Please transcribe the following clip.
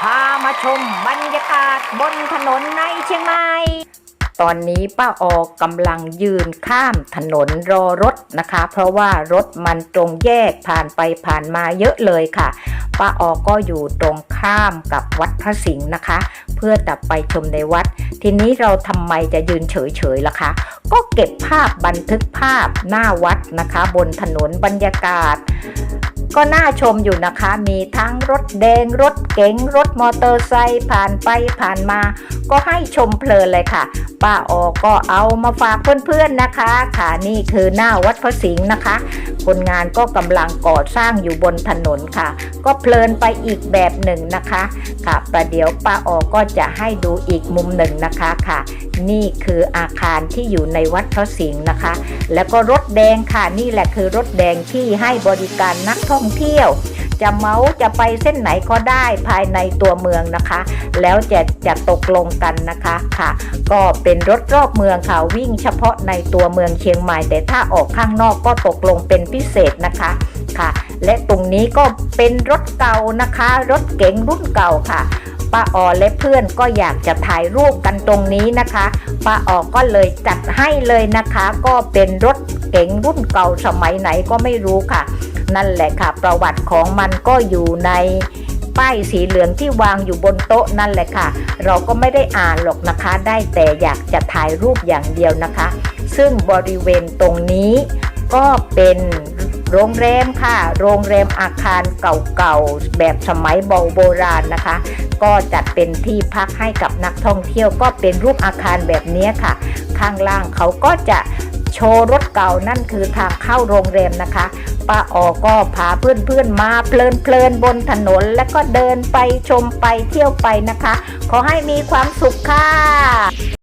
พามาชมบรรยากาศบนถนนในเชียงใหม่ ตอนนี้ป้าออกำลังยืนข้ามถนนรอรถนะคะ เพราะว่ารถมันตรงแยกผ่านไปผ่านมาเยอะเลยค่ะ ป้าออก็อยู่ตรงข้ามกับวัดพระสิงห์นะคะ เพื่อจะไปชมในวัด ทีนี้เราทำไมจะยืนเฉยๆล่ะคะ ก็เก็บภาพบันทึกภาพหน้าวัดนะคะ บนถนนบรรยากาศ ก็น่าชมอยู่นะคะ มีทั้งรถแดง รถเก๋ง รถมอเตอร์ไซค์ผ่านไปผ่านมา ก็ให้ชมเพลินเลยค่ะ ป้าออก็เอามาฝากเพื่อนๆนะคะ ค่ะนี่คือหน้าวัดพระสิงห์นะคะ คนงานก็กำลังก่อสร้างอยู่บนถนนค่ะ ก็เพลินไปอีกแบบหนึ่งนะคะค่ะ ประเดี๋ยวป้าออก็จะให้ดูอีกมุมหนึ่งนะคะค่ะ นี่คืออาคารที่อยู่ในวัดพระสิงห์นะคะ แล้วก็รถแดงค่ะนี่แหละคือรถแดงที่ให้บริการนักท่องเที่ยว จะเมาจะไปเส้นไหนก็ได้ภายในตัวเมืองนะคะ แล้วจะจะตกลงกันนะคะค่ะ ก็เป็นรถรอบเมืองค่ะวิ่งเฉพาะในตัวเมืองเชียงใหม่ แต่ถ้าออกข้างนอกก็ตกลงเป็นพิเศษนะคะค่ะ และตรงนี้ก็เป็นรถเก่านะคะ รถเก๋งรุ่นเก่าค่ะป้าออและเพื่อนก็อยากจะถ่ายรูปกันตรงนี้นะคะป้าออก็เลยจัดให้เลยนะคะ ก็เป็นรถเก๋งรุ่นเก่าสมัยไหนก็ไม่รู้ค่ะ นั่นแหละค่ะ ประวัติของมันก็อยู่ในป้ายสีเหลืองที่วางอยู่บนโต๊ะนั่นแหละค่ะ เราก็ไม่ได้อ่านหรอกนะคะ ได้แต่อยากจะถ่ายรูปอย่างเดียวนะคะ ซึ่งบริเวณตรงนี้ก็เป็นโรงแรมค่ะ โรงแรมอาคารเก่าๆ แบบสมัยโบโบราณนะคะ ก็จัดเป็นที่พักให้กับนักท่องเที่ยวก็เป็นรูปอาคารแบบนี้ค่ะ ข้างล่างเขาก็จะโชว์รถเก่านั่นคือทางเข้าโรงแรมนะคะ ป้าออก็พาเพื่อนๆมาเพลินๆบนถนน แล้วก็เดินไปชมไปเที่ยวไปนะคะ ขอให้มีความสุขค่ะ